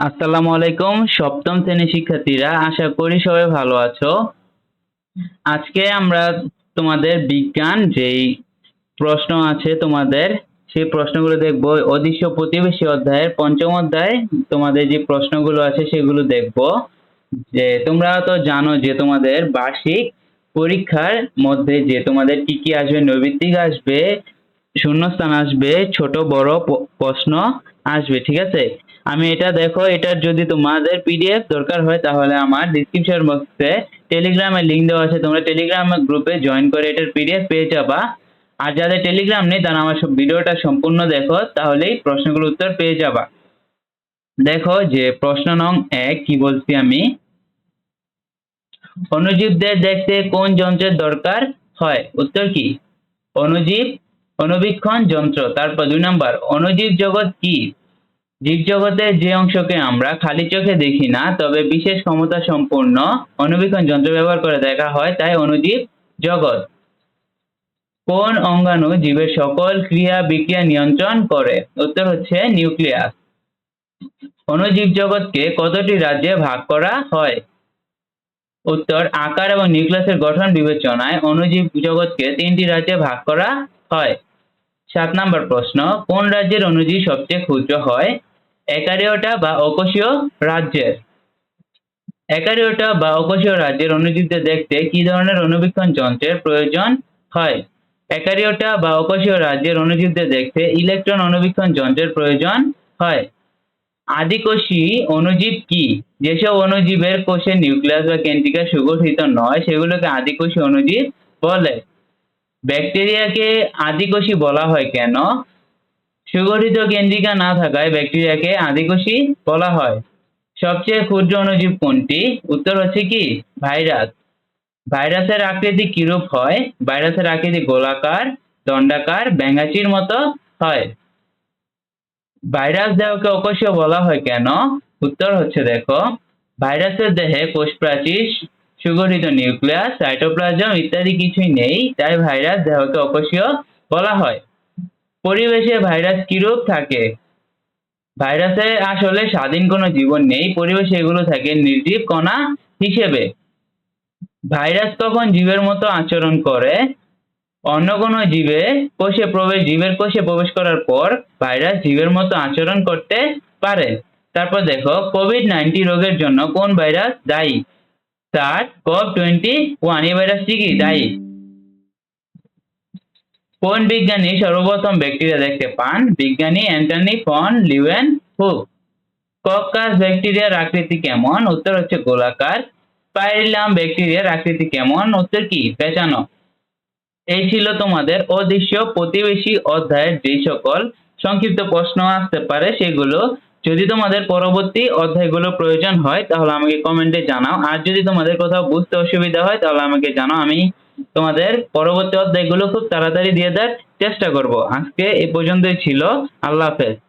আসসালামু আলাইকুম, সপ্তম শ্রেণির শিক্ষার্থীরা, আশা করি সবাই ভালো আছো। আজকে আমরা তোমাদের বিজ্ঞান যেই প্রশ্ন আছে তোমাদের, সেই প্রশ্নগুলো দেখব। অদৃশ্য প্রতিবেশী অধ্যায়ের পঞ্চম অধ্যায়, তোমাদের যে প্রশ্নগুলো আছে সেগুলো দেখব। যে তোমরা তো জানো যে তোমাদের বার্ষিক পরীক্ষার মধ্যে যে তোমাদের কি কি আসবে, নৈবিত্তিক আসবে, শূন্যস্থান আসবে, ছোট বড় প্রশ্ন আসবে, ঠিক আছে? আমি এটা দেখো এটার যদি তোমাদের পিডিএফ দরকার হয়, তাহলে আমার ডিসক্রিপশন বক্সে টেলিগ্রামের লিঙ্ক দেওয়া আছে। তোমরা টেলিগ্রাম গ্রুপে জয়েন করে এটার পিডিএফ পেয়ে যাবা। আর যাদের টেলিগ্রাম নেই, তারা আমার সব ভিডিওটা সম্পূর্ণ দেখো, তাহলেই প্রশ্নগুলোর উত্তর পেয়ে যাবা। দেখো যে প্রশ্ন নং এক, কি বলছি আমি? অণুজীবদের দেখতে কোন যন্ত্রের দরকার হয়? উত্তর কি? অণুজীব অণুবীক্ষণ যন্ত্র। তারপর দুই নাম্বার, অনুজীব জগৎ কি? জীবজগতের যে অংশকে আমরা খালি চোখে দেখি না, তবে বিশেষ ক্ষমতা সম্পন্ন অণুবীক্ষণ যন্ত্র ব্যবহার করে দেখা হয় তাই অণুজীব জগৎ। কোন অঙ্গাণু জীবের সকল ক্রিয়া বিক্রিয়া নিয়ন্ত্রণ করে? উত্তর হচ্ছে নিউক্লিয়াস। অণুজীব জগৎকে কতটি রাজ্যে ভাগ করা হয়? উত্তর, আকার এবং নিউক্লিয়াসের গঠন বিবেচনায় অণুজীব জগৎকে তিনটি রাজ্যে ভাগ করা হয়। সাত নম্বর প্রশ্ন, কোন রাজ্যের অণুজীব সবচেয়ে ক্ষুদ্র হয়? একারিওটা বা অকোষীয় রাজ্যের? একারিওটা বা অকোষীয় রাজ্যের অণুজীবদের দেখতে কি ধরনের অণুবীক্ষণ যন্ত্রের প্রয়োজন হয়? একারিওটা বা অকোষীয় রাজ্যের অণুজীবদের দেখতে ইলেকট্রন অণুবীক্ষণ যন্ত্রের প্রয়োজন হয়। আদিকোষী অনুজীব কি? যেসব অণুজীবের কোষে নিউক্লিয়াস বা কেন্দ্রিকা সুগঠিত নয়, সেগুলোকে আদিকোষী অনুজীব বলে। ব্যাকটেরিয়াকে আদিকোষী বলা হয় কেন? সুগঠিত কেন্দ্রিকা না থাকায় ব্যাকটেরিয়াকে আদিকোষী বলা হয়। সবচেয়ে ক্ষুদ্র অণুজীব কোনটি? উত্তর হচ্ছে কি? ভাইরাস। ভাইরাসের আকৃতি কিরূপ হয়? ভাইরাসের আকৃতি গোলাকার, দণ্ডাকার, ব্যাঙাচির মতো হয়। ভাইরাস দেহকে অকোষীয় বলা হয় কেন? উত্তর হচ্ছে দেখো, ভাইরাসের দেহে কোষ প্রাচীর সুগঠিত নিউক্লিয়াস সাইটোপ্লাজম ইত্যাদি কিছুই নেই, তাই ভাইরাস দেহকে অকোষীয় বলা হয়। পরিবেশে ভাইরাস কিরূপ থাকে? ভাইরাসে আসলে স্বাধীন কোনো জীবন নেই, পরিবেশে এগুলো থাকে নির্জীব কণা হিসেবে। ভাইরাস কখন জীবের মতো আচরণ করে? অন্য কোনো জীবে কোষে প্রবেশ, জীবের কোষে প্রবেশ করার পর ভাইরাস জীবের মতো আচরণ করতে পারে। তারপর দেখো কোভিড নাইন্টিন রোগের জন্য কোন ভাইরাস দায়ী? সার্স কভ টোয়েন্টি ওয়ান এই ভাইরাসটি কি? দায়ী কোন বিজ্ঞানী সর্বপ্রথম ব্যাকটেরিয়া দেখতে পান? বিজ্ঞানী Antony van Leeuwenhoek coccus ব্যাকটেরিয়ার আকৃতি কেমন? উত্তর হচ্ছে গোলাকার। স্পাইরিলাম ব্যাকটেরিয়ার আকৃতি কেমন? উত্তর কি? পেঁচানো। এই ছিল তোমাদের অদৃশ্য প্রতিবেশী অধ্যায়ের যে সকল সংক্ষিপ্ত প্রশ্ন আসতে পারে, সেগুলো যদি তোমাদের পরবর্তী অধ্যায়গুলো প্রয়োজন হয়, তাহলে আমাকে কমেন্টে জানাও। আর যদি তোমাদের কোথাও বুঝতে অসুবিধা হয়, তাহলে আমাকে জানাও। আমি তোমাদের পরবর্তী অধ্যায়গুলো খুব তাড়াতাড়ি দিয়ে দেওয়ার চেষ্টা করব। আজকে এ পর্যন্তই ছিল। আল্লাহ হাফেজ।